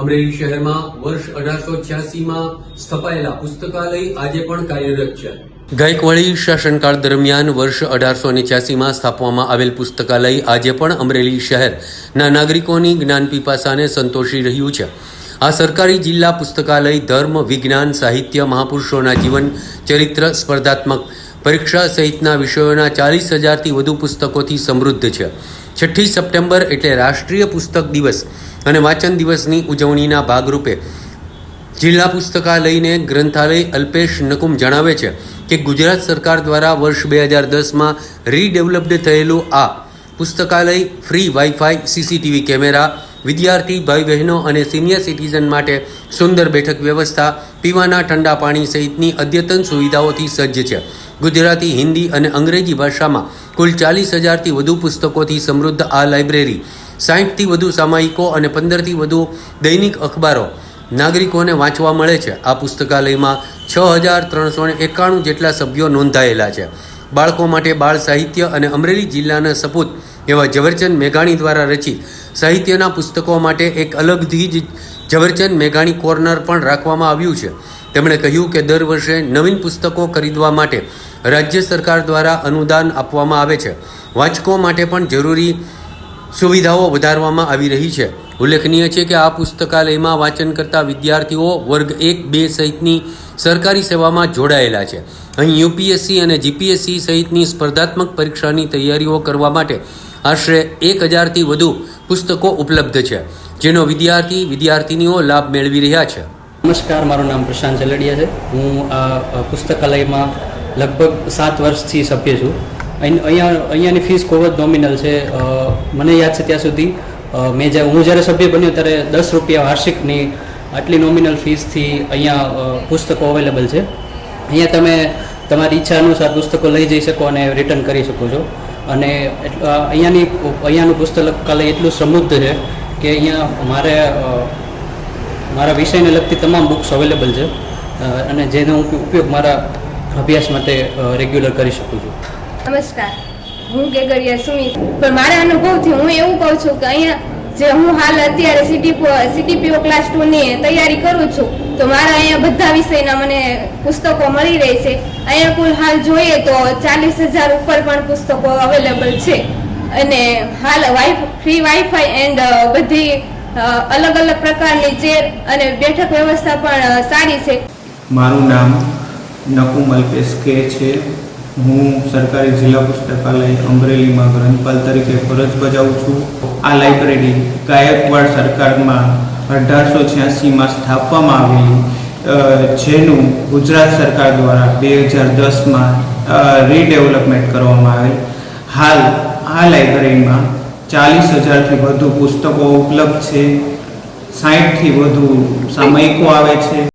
અમરેલી શહેરમાં વર્ષ અઢારસો છ્યાસીમાં સ્થપાયેલા પુસ્તકાલય આજે પણ કાર્યરત છે. ગાયકવાડી શાસનકાળ દરમિયાન વર્ષ અઢારસો ને છ્યાસીમાં સ્થાપવામાં આવેલ પુસ્તકાલય આજે પણ અમરેલી શહેરના નાગરિકોની જ્ઞાન પીપાસાને સંતોષી રહ્યું છે. આ સરકારી જિલ્લા પુસ્તકાલય ધર્મ, વિજ્ઞાન, સાહિત્ય, મહાપુરુષોના જીવન, ચરિત્ર સ્પર્ધાત્મક પરીક્ષા સહિતના વિષયોના ચાલીસ હજારથી વધુ પુસ્તકોથી સમૃદ્ધ છે. છઠ્ઠી સપ્ટેમ્બર એટલે રાષ્ટ્રીય પુસ્તક દિવસ અને વાંચન દિવસની ઉજવણીના ભાગરૂપે જિલ્લા પુસ્તકાલયને ગ્રંથાલય અલ્પેશ નકુમ જણાવે છે કે ગુજરાત સરકાર દ્વારા વર્ષ બે હજાર દસમાં રીડેવલપ્ડ થયેલું આ પુસ્તકાલય, ફ્રી વાઈફાઈ સીસીટીવી કેમેરા, વિદ્યાર્થી ભાઈ બહેનો અને સિનિયર સિટીઝન માટે સુંદર બેઠક વ્યવસ્થા, પીવાના ઠંડા પાણી સહિતની અદ્યતન સુવિધાઓથી સજ્જ છે. ગુજરાતી, હિન્દી અને અંગ્રેજી ભાષામાં કુલ ચાલીસ હજારથી વધુ પુસ્તકોથી સમૃદ્ધ આ લાઇબ્રેરી. સાહીઠથી વધુ સામાયિકો અને પંદરથી વધુ દૈનિક અખબારો નાગરિકોને વાંચવા મળે છે. આ પુસ્તકાલયમાં છ હજાર ત્રણસો એકાણું જેટલા સભ્યો નોંધાયેલા છે. બાળકો માટે બાળ સાહિત્ય અને અમરેલી જિલ્લાના સપૂત એવા ઝવેરચંદ મેઘાણી દ્વારા રચિત સાહિત્યના પુસ્તકો માટે એક અલગથી જ ઝવેરચંદ મેઘાણી કોર્નર પણ રાખવામાં આવ્યું છે. તેમણે કહ્યું કે દર વર્ષે નવીન પુસ્તકો ખરીદવા માટે રાજ્ય સરકાર દ્વારા અનુદાન આપવામાં આવે છે. વાંચકો માટે પણ જરૂરી સુવિધાઓ વધારવામાં આવી રહી છે. ઉલ્લેખનીય છે કે આ પુસ્તકાલયમાં વાંચન કરતા વિદ્યાર્થીઓ વર્ગ એક, બે સહિતની સરકારી સેવામાં જોડાયેલા છે. અહીં યુપીએસસી અને જીપીએસસી સહિતની સ્પર્ધાત્મક પરીક્ષાની તૈયારીઓ કરવા માટે આશરે એક હજારથી વધુ પુસ્તકો ઉપલબ્ધ છે, જેનો વિદ્યાર્થી વિદ્યાર્થિનીઓ લાભ મેળવી રહ્યા છે. નમસ્કાર, મારું નામ પ્રશાંત ચલડિયા છે. હું આ પુસ્તકાલયમાં લગભગ સાત વર્ષથી સભ્ય છું. અહીં- અહીંયા, અહીંયાની ફીસ ખૂબ જ નોમિનલ છે. મને યાદ છે ત્યાં સુધી મેં જ્યારે હું જ્યારે સભ્ય બન્યો ત્યારે દસ રૂપિયા વાર્ષિકની આટલી નોમિનલ ફીસથી અહીંયા પુસ્તકો અવેલેબલ છે. અહીંયા તમે તમારી ઈચ્છા અનુસાર પુસ્તકો લઈ જઈ શકો અને રિટર્ન કરી શકો છો. અને અહીંયાની અહીંયાનું પુસ્તકાલય એટલું સમૃદ્ધ છે કે અહીંયા મારે મારા વિષયને લગતી તમામ બુક્સ અવેલેબલ છે. અને જેનો હું ઉપયોગ મારા અભ્યાસ માટે રેગ્યુલર કરી શકું છું. નમસ્કાર. હું કેગડિયા સુમિત પણ મારા અનુભવથી હું એવું કહું છું કે અહીંયા જે હું હાલ અત્યારે સીટીપીઓ સીટીપીઓ ક્લાસ ટુની તૈયારી કરું છું, તો મારા અહીંયા બધા વિષયના મને પુસ્તકો મળી રહે છે. અહીંયા કુલ હાલ જોઈએ તો ચાલીસ હજાર ઉપર પણ પુસ્તકો અવેલેબલ છે. અને હાલ વાઈ, ફ્રી વાઈફાઈ એન્ડ બધી અલગ અલગ પ્રકારની ચેર અને બેઠક વ્યવસ્થા પણ સારી છે. મારું નામ નકુમ અલ્પેશ છે. હું સરકારી જિલ્લા પુસ્તકાલય અમરેલીમાં ગ્રંથપાલ તરીકે ફરજ બજાવું છું. આ લાઇબ્રેરી ગાયકવાડ સરકારમાં અઢારસો છ્યાસીમાં સ્થાપવામાં આવેલી જેનું ગુજરાત સરકાર દ્વારા બે હજાર દસમાં રીડેવલપમેન્ટ કરવામાં આવેલ. હાલ આ લાઇબ્રેરીમાં ચાલીસ હજારથી વધુ પુસ્તકો ઉપલબ્ધ છે. સાહીઠથી વધુ સામયિકો આવે છે.